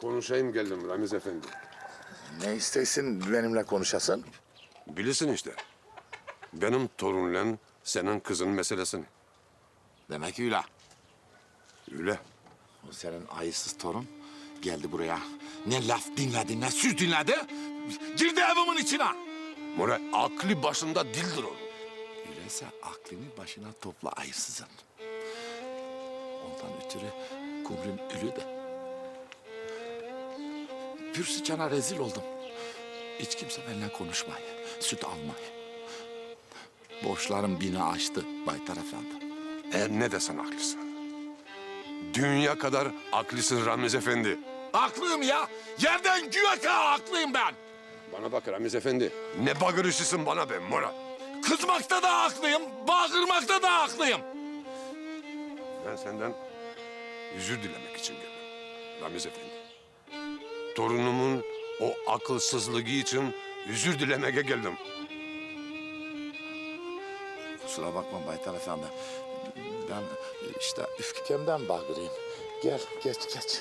Konuşayım geldim Ramiz Efendi. Ne istesin benimle konuşasın? Bilirsin işte. Benim torunla senin kızın meselesini. Demek öyle. Öyle. O senin ayısız torun geldi buraya. Ne laf dinledi ne söz dinledi. Girdi evimin içine. Mora aklı başında dildir onun. Öyleyse aklını başına topla ayısızın. Ondan ötürü kumrum ölü de. Bir sıçana rezil oldum. Hiç kimse benimle konuşmayı, süt almayı. Borçlarım bini aştı Baytar Efendi. E ne desen haklısın. Dünya kadar haklısın Ramiz Efendi. Aklıyım ya. Yerden göğe kadar aklıyım ben. Bana bak Ramiz Efendi. Ne bagırışısın bana be Mora. Kızmakta da haklıyım, bağırmakta da haklıyım. Ben senden özür dilemek için geldim. Ramiz Efendi. Torunumun o akılsızlığı için özür dilemeye geldim. Kusura bakma Baytar Efendi. Ben işte üfkemden bağırayım. Gel, geç, geç.